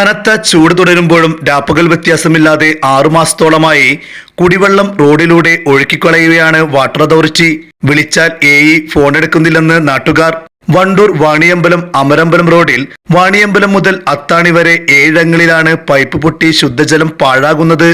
കനത്ത ചൂട് തുടരുമ്പോഴും രാപ്പകൽ വ്യത്യാസമില്ലാതെ ആറുമാസത്തോളമായി കുടിവെള്ളം റോഡിലൂടെ ഒഴുക്കിക്കളയുകയാണ് വാട്ടർ അതോറിറ്റി. വിളിച്ചാൽ എ ഇ ഫോണെടുക്കുന്നില്ലെന്ന് നാട്ടുകാർ. വണ്ടൂർ വാണിയമ്പലം അമരമ്പലം റോഡിൽ വാണിയമ്പലം മുതൽ അത്താണി വരെ ഏഴങ്ങളിലാണ് പൈപ്പ് പൊട്ടി ശുദ്ധജലം പാഴാകുന്നത്.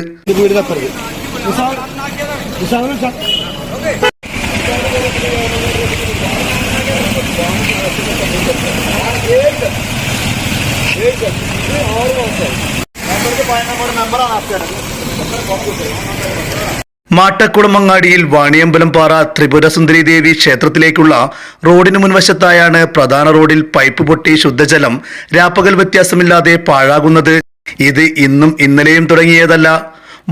മാട്ടക്കുളമങ്ങാടിയിൽ വാണിയമ്പലം പാറ ത്രിപുരസുന്ദരി ദേവി ക്ഷേത്രത്തിലേക്കുള്ള റോഡിന് മുൻവശത്തായാണ് പ്രധാന റോഡിൽ പൈപ്പ് പൊട്ടി ശുദ്ധജലം രാപ്പകൽ വ്യത്യാസമില്ലാതെ പാഴാകുന്നത്. ഇത് ഇന്നും ഇന്നലെയും തുടങ്ങിയതല്ല.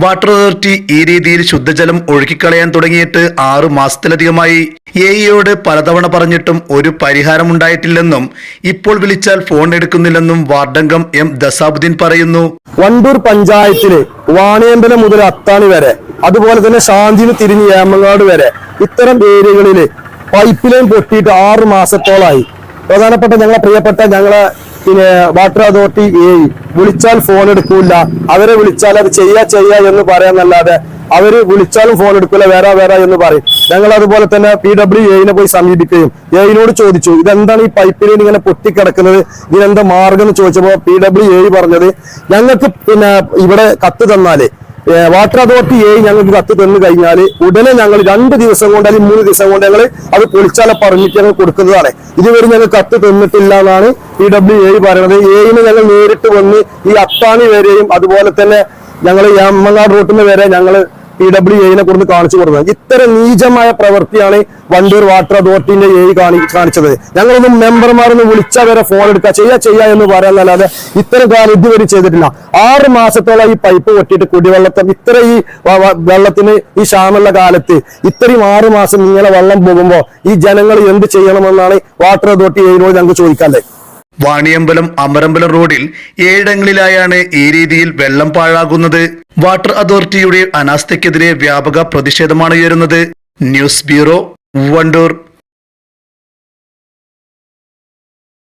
വാട്ടർ അതോറിറ്റി ഈ രീതിയിൽ ശുദ്ധജലം ഒഴുക്കിക്കളയാൻ തുടങ്ങിയിട്ട് ആറു മാസത്തിലധികമായി. എഇയോട് പലതവണ പറഞ്ഞിട്ടും ഒരു പരിഹാരമുണ്ടായിട്ടില്ലെന്നും ഇപ്പോൾ വിളിച്ചാൽ ഫോൺ എടുക്കുന്നില്ലെന്നും വാർഡംഗം എം ദസാബുദ്ദീൻ പറയുന്നു. വണ്ടൂർ പഞ്ചായത്തിലെ വാണിയമ്പലം മുതൽ അത്താണി വരെ അതുപോലെ തന്നെ ശാന്തിന് തിരിഞ്ഞ് ഏമങ്ങാട് വരെ ഇത്തരം ഏരിയകളിൽ പൈപ്പ് ലൈൻ പൊട്ടിയിട്ട് ആറ് മാസത്തോളായി. പ്രധാനപ്പെട്ട ഞങ്ങളെ പ്രിയപ്പെട്ട ഞങ്ങളെ പിന്നെ വാട്ടർ അതോറിറ്റി വിളിച്ചാൽ ഫോൺ എടുക്കൂല. അവരെ വിളിച്ചാൽ അത് ചെയ്യാ ചെയ്യാ എന്ന് പറയാന്നല്ലാതെ അവർ വിളിച്ചാലും ഫോൺ എടുക്കില്ല വേറെ വേറെ എന്ന് പറയും. ഞങ്ങൾ അതുപോലെ തന്നെ പി ഡബ്ല്യു എയിനെ പോയി സമീപിക്കുകയും എയിനോട് ചോദിച്ചു ഇതെന്താണ് ഈ പൈപ്പ് ലൈൻ ഇങ്ങനെ പൊട്ടിക്കിടക്കുന്നത്? ഇതിനെന്താ മാർഗം? എന്ന് ചോദിച്ചപ്പോൾ പി ഡബ്ല്യു എ പറഞ്ഞത് ഞങ്ങൾക്ക് പിന്നെ ഇവിടെ കത്ത് തന്നാലേ വാട്ടർ അതോറിറ്റി എ ഞങ്ങൾക്ക് കത്ത് തന്നു കഴിഞ്ഞാൽ ഉടനെ ഞങ്ങൾ രണ്ട് ദിവസം കൊണ്ട് അല്ലെങ്കിൽ മൂന്ന് ദിവസം കൊണ്ട് ഞങ്ങൾ അത് പൊളിച്ചാല പെർമിറ്റ് ഞങ്ങൾ കൊടുക്കുന്നതാണ്. ഇതുവരെ ഞങ്ങൾ കത്ത് തന്നിട്ടില്ല എന്നാണ് പി ഡബ്ല്യു എ പറയുന്നത് എയിന് ഞങ്ങൾ നേരിട്ട് വന്ന് ഈ അത്താണി വരെയും അതുപോലെ തന്നെ ഞങ്ങൾ എമ്മങ്ങാട് റൂട്ടിന് വരെ ഞങ്ങൾ പി ഡബ്ല്യു എയിനെ കുറിച്ച് കാണിച്ചു കൊടുക്കുന്നത്. ഇത്തരം നീചമായ പ്രവൃത്തിയാണ് വണ്ടൂർ വാട്ടർ അതോറിറ്റിന്റെ എ കാണി കാണിച്ചത്. ഞങ്ങളൊന്നും മെമ്പർമാരൊന്ന് വിളിച്ചാൽ വരെ ഫോൺ എടുക്കുക. ചെയ്യാ ചെയ്യാ എന്ന് പറയാന്നല്ലാതെ ഇത്തരം കാര്യം ഇതുവരെ ചെയ്തിട്ടില്ല. ആറ് മാസത്തോളം ഈ പൈപ്പ് പൊട്ടിയിട്ട് കുടിവെള്ളത്തെ ഇത്ര ഈ വെള്ളത്തിന് ഈ ക്ഷാമുള്ള കാലത്ത് ഇത്രയും ആറ് മാസം ഇങ്ങനെ വെള്ളം പോകുമ്പോൾ ഈ ജനങ്ങൾ എന്ത് ചെയ്യണമെന്നാണ് വാട്ടർ അതോറിറ്റി എയിനോട് ഞങ്ങൾക്ക് ചോദിക്കാനുള്ളത്. വാണിയമ്പലം അമരമ്പലം റോഡിൽ ഏഴിടങ്ങളിലായാണ് ഈ രീതിയിൽ വെള്ളം പാഴാകുന്നത്. വാട്ടർ അതോറിറ്റിയുടെ അനാസ്ഥയ്ക്കെതിരെ വ്യാപക പ്രതിഷേധമാണ് ഉയരുന്നത്. News bureau Wandoor.